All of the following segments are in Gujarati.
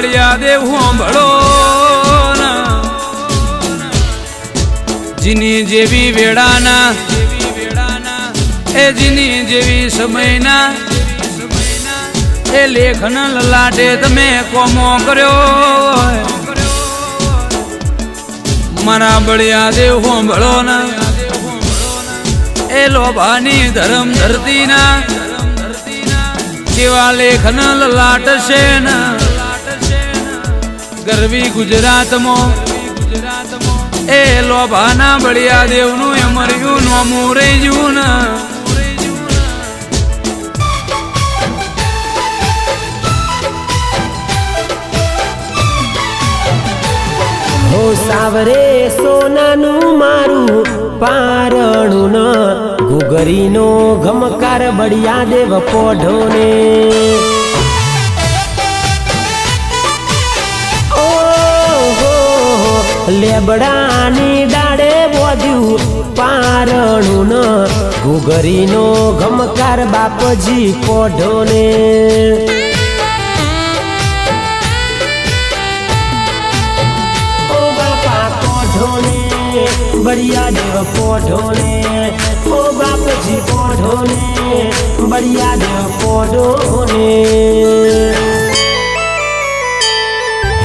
બળિયા દેવ હોંભળો જીની જેવી વેળાના, એ જીની જેવી સમયના, એ લેખન લલાટે તમે કોમો કર્યો મારા બળિયા દેવ હોંભળો ના. એ લોભાની ધરમ ધરતીના, કેવા લેખન લલાટ છે ને. ગરવી ગુજરાતમાં. એ લોભાના બળિયા દેવનું એ મર્યું નોમું રહી હો સાવરે સોનાનું મારું પારણું ન ઘુગરીનો ઘમકાર બળિયા દેવ પોઢોને. લેબડાની ડાળે બોધ્યું પારણું ઘુઘરીનો ગમકાર બાપજી પોઢોને બળિયા દેવ પોઢોને ઓ બાપજી પોઢોને બળિયા દેવ પોઢોને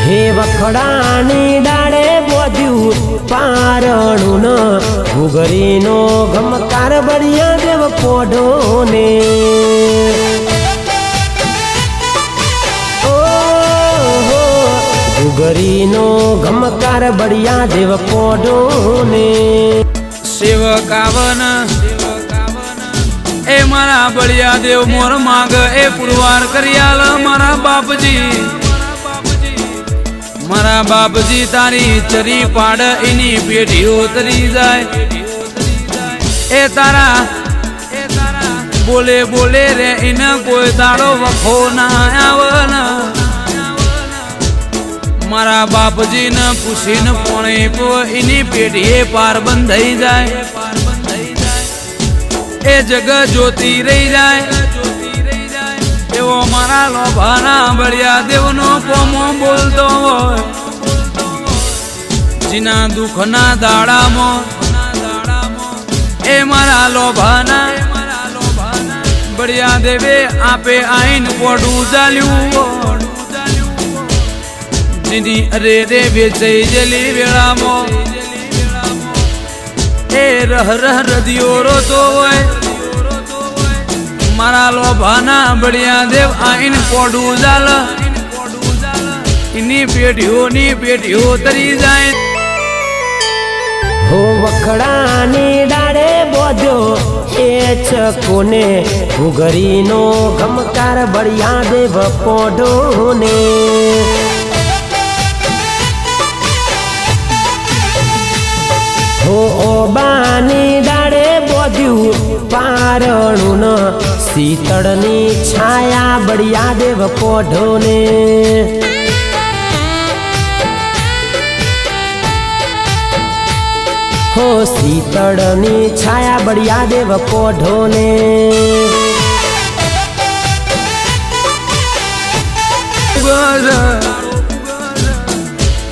હે વખડાની ડાળે બોધ્યું પારણું ન. ઘુઘરીનો ગમકાર બળિયા દેવ પોઢો ને ઘુઘરીનો ગમકાર બળિયા દેવ શિવ સેવકાવન, એ મારા બળિયા દેવ મોર માગ, એ પુરવાર કરિયાલ મારા બાપજી. મારા બાપજી તારી ચરી પાડ, એની પેઢી ઉતરી જાય. એ તારા, બોલે બોલે રે, એને કોઈ દાડો વખો ના આવના. મારા બાપજીને પૂછીને પોણે એની પેઢીએ પાર બંધાઈ જાય. એ જગ જોતી રહી જાય. મારા લોભાના બળિયા દેવનો પોમો બોલતો હોય. જીના દુઃખના દાડામાં, એ મારા લોભાના બળિયા દેવે આપે આઈન પોડું ચાલ્યું જીની અરે રે વેચાઈ જલી વેળામાં, એ રહ રહ રદિયો રોતો હોય. મારા લોભાના બળિયા દેવ આઈન પોડું જાલ એની પેઢીઓની પેઢીઓ તરી જાય. હો વખડાની ડાળે બોધ્યો એ ચકોને ઉગરીનો ગમકાર બળિયા દેવ પોઢોને. હો ઓબાની ડાળે બોધ્યું પારણું ન શીતળની છાયા બળિયા દેવ પોઢોને. હો શીતળની છાયા બળિયા દેવ પોઢોને.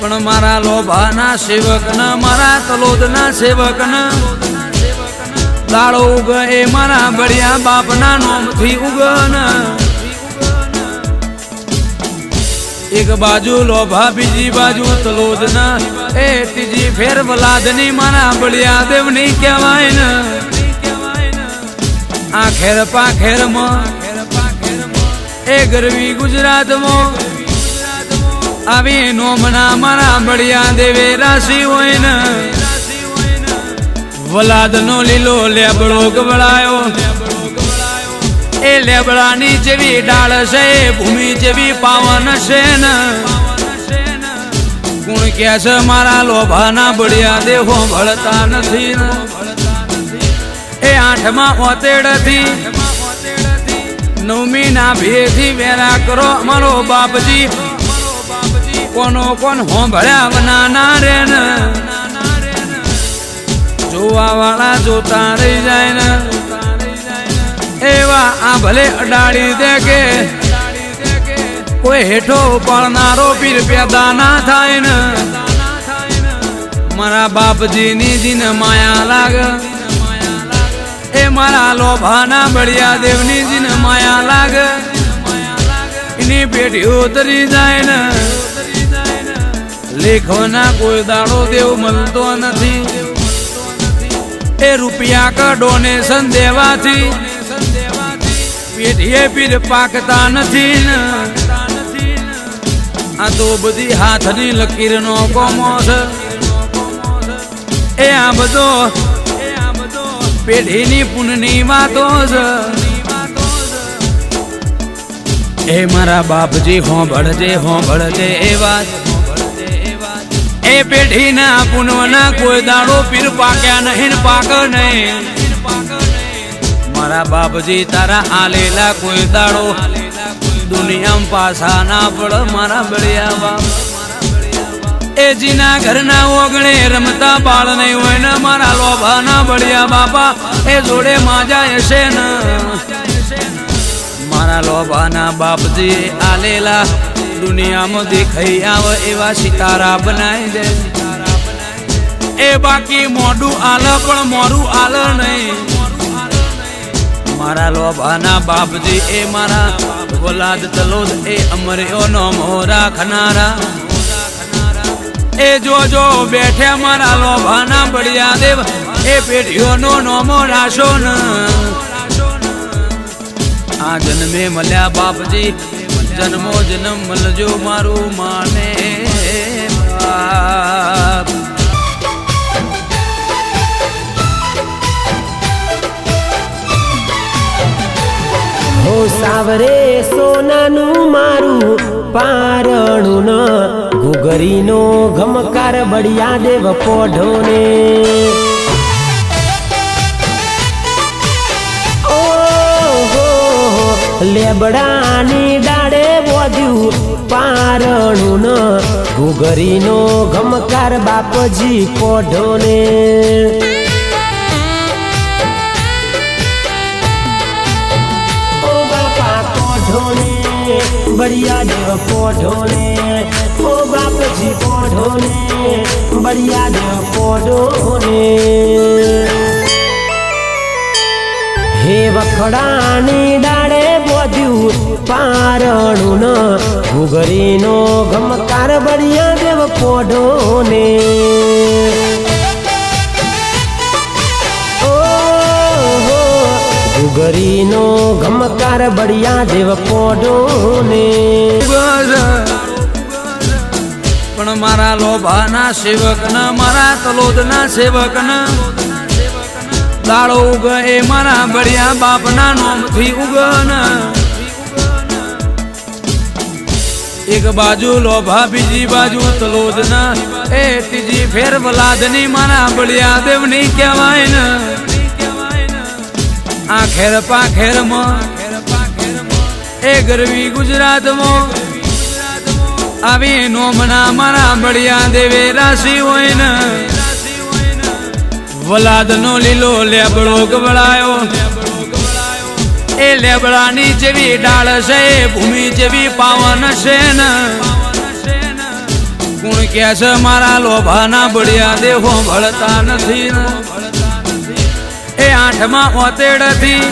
પણ મારા લોભાના સેવક મારા તલોદના સેવક દાડો ઉગ એ મારા બળિયા બાપના નોમથી ઉગન એક બાજુ લોભા, બીજી બાજુ તલોદના એ ત્રીજી ફેર વલાદની મારા બળિયા દેવની કહેવાય ને આ ખેર પા એ ગરવી ગુજરાતમાં. આવી નોમના મારા બળિયા દેવે રાશિ હોય ને વલાદનો લીલો લેબડો ગબડાયો એ લેબડાની જેવી ડાળ છે ભૂમિ જેવી પાવન છે ને. ગુણ કે છે, મારા લોભાના બળિયા દેહો ભળતા નથી એ આઠમાં ઓતેડથી નવમી ના ભેથી વેરા કરો અમારો બાપજી. કોનો કોણ હોંભળ્યા નાના રે ને. જોવા વાળા જોતા રહી જાય ને એવા આ ભલે અડાડી દે કે કોઈ હેઠો પડનારો પીર પેદા ના થાય ને મારા બાપજીની જીન માયા લાગ. એ મારા લોભાના બળિયા દેવની જીન માયા લાગ. એની પેઢી ઉતરી જાય ને લેખોના કોઈ દાડો દેવ મળતો નથી. એ રૂપિયા ક ડોનેશન દેવાથી પેઢીએ પીર પાકતા નથી આ તો બધી હાથની લકીરનો કોમો છે. એ આ બધો પેઢીની પુનની વાતો છે. એ મારા બાપજી હોંભળજે હોંભળજે એ વાત. એ પેઢીના પુનવના કોઈ દાડો પીર પાક્યા નહીં પાક નહીં. મારા બાપજી, તારા આલેલા કોઈ દાડો દુનિયામાં પાછા ના પડ, મારા બળિયા બાપ એ જીના ઘરના ઓગણે રમતા બાળ નહીં હોય ને, મારા લોભાના બળિયા બાપા, એ જોડે માજા હશે ને. મારા લોભાના બાપજી આલેલા દુનિયામાં દેખાઈ આવે એવા સિતારા બનાવી દે. એ બાકી મોડું આલ પણ મોરું આલ નહીં. મારા લોભાના બાપજી એ મારા. વલાદ તલોદ એ અમર્યો નો મોરા ખનારા. એ જોજો બેઠે મારા લોભાના બળિયા દેવ. એ પેઢીઓનો નોમો રાશો ન. આ જન્મે મળ્યા બાપજી. જન્મો જન્મ મળજો મારું માને બાપ. હો સાવરે સોનાનું મારું પારણું ન, ઘુઘરીનો ઘમકાર બળિયા દેવ પોઢોને. લેબડાની ડાળે વધ્યું પારણું ન. ઘમકાર બાપજી પોઢોને બળિયા દેવ પોઢોને ઓ બાપજી કોઢોને બળિયા દેવ પોઢોને હે વખડાની ડાળે બોધ્યું પારણું ન. ઘુઘરીનો ગમકાર બળિયા દેવ પોઢોને. ઓહો, ઘુઘરીનો ગમકાર બળિયા દેવ પોઢોને. પણ મારા લોભાના સેવક ના મારા તલોદના સેવક ના દાડો ઉગ એ મારા બળિયા બાપના નોમથી ઉગન. એક બાજુ લોભા, બીજી બાજુ તલોદના. એ ત્રીજી ફેર વલાદની મારા બળિયા દેવની કહેવાય ને આ ખેર પા ખેરમાં એ ગરવી ગુજરાતમાં. આવી નોમના મારા બળિયા દેવે રાશિ હોય ને વલાદનો લીલો લેબડો ગબડાયો એ લેબડાની જેવી ડાળ છે ભૂમિ જેવી પાવન છે ને. ગુણ કે છે, મારા લોભાના બળિયા દેહો ભળતા નથી ને. એ આઠમાં ઓતેડથી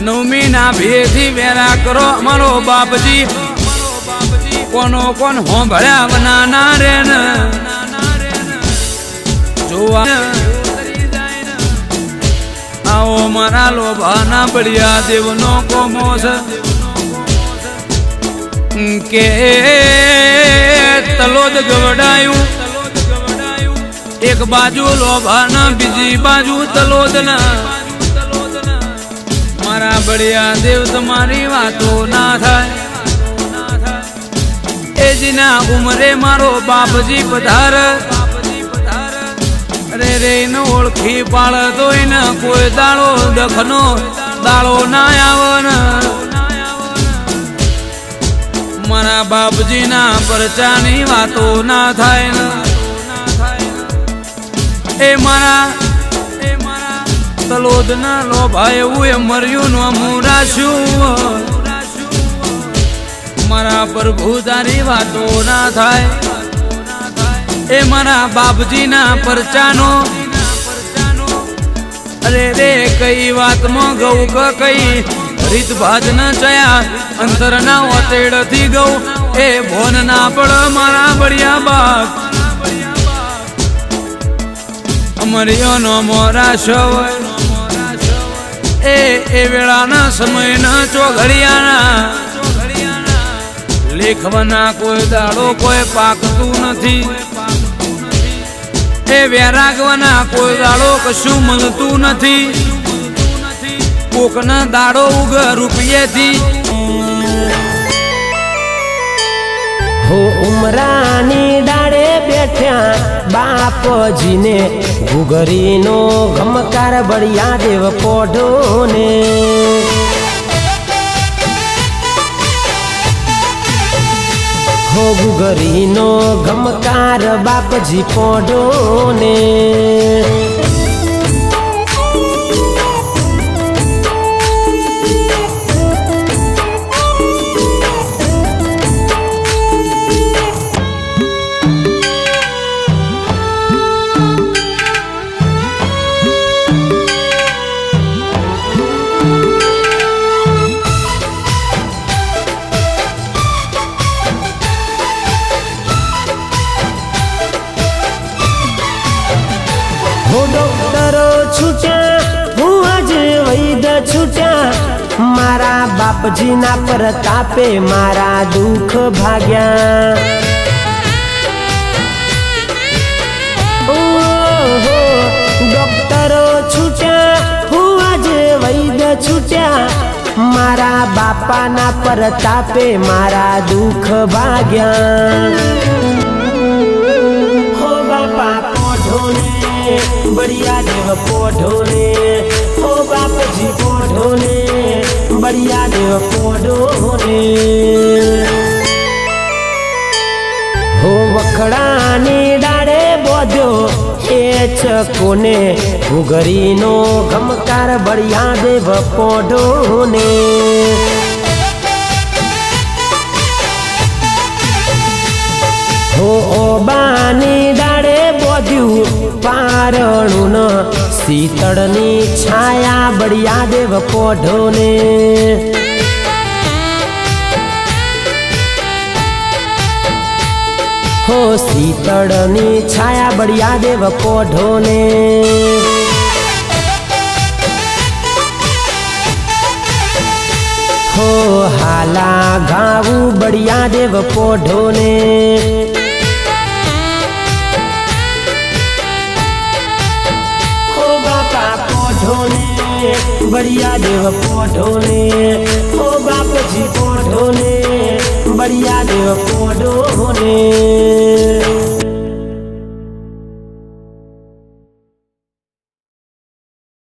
નવમી ના ભેથી વેરા કરો અમારો બાપજી. કોનો કોણ હોંભળ્યા વના ના રે ને. આવો મારા લોભાના બળિયા દેવનો કોમો છે કે તલોદ ગવડાયું. એક બાજુ લોભાના, બીજી બાજુ તલોદના. મારા બળિયા દેવ, તમારી વાતો ના થાય. એજના જીના ઉમરે મારો બાપજી પધાર. અરે રે ન ઓળખી પાળતો ને કોઈ દાળો દખનો દાળો ના આવન. મારા બાપજીના પરચાની વાતો ના થાય ને એ મારા એ મારા તલોદ ના લોભા એવું એ મર્યું નો મુરાશું મારા પ્રભુ તારી વાતો ના થાય. એ મારા બાપજીના પરચાનો. અરે રે, કઈ વાતમાં ગૌ ક કઈ? રીત ભાજ ન ચયા અંતર ના ઓતેડથી ગૌ. એ ભોન ના પડ મારા બળિયા બાપ. અમરિયોનો મોરા શવય. એ એ વેળાના સમયના ચોઘડિયાના. લેખવાના કોઈ દાડો કોઈ પાકતું નથી. એ વેરાગવાના કોઈ દાડો કશું મળતું નથી. કોકના દાડો ઉગ રૂપિયેથી. હો ઉમરાની દાડે બેઠ્યા બાપજીને, ઘુઘરીનો ગમકાર બળિયા દેવ પોઢોને. હો ઘુઘરીનો ગમકાર બાપજી પોઢોને. હો બાપજીના પ્રતાપે મારા દુઃખ ભાગ્યા. છૂટ્યા. મારા બાપાના પરતાપે મારા દુઃખ ભાગ્યા. હો બાપા, પોઢોને, બળિયા દેવ પોઢોને. બળિયા દેવ પોઢોને હો વખડાની ડાળે બોધ્યો એ ચકોને ઘુઘરીનો ગમકાર બળિયા દેવ પોઢોને હો ઓબાની ડાળે બોધ્યું પારણું ન શીતળની છાયા બળિયા દેવ પોઢોને. હો શીતળની છાયા બળિયા દેવ પોઢોને. હો હાલા ગાવું બળિયા દેવ પોઢોને. બળિયા દેવ પોઢોને ઓ બાપજી પોઢોને બળિયા દેવ પોઢોને.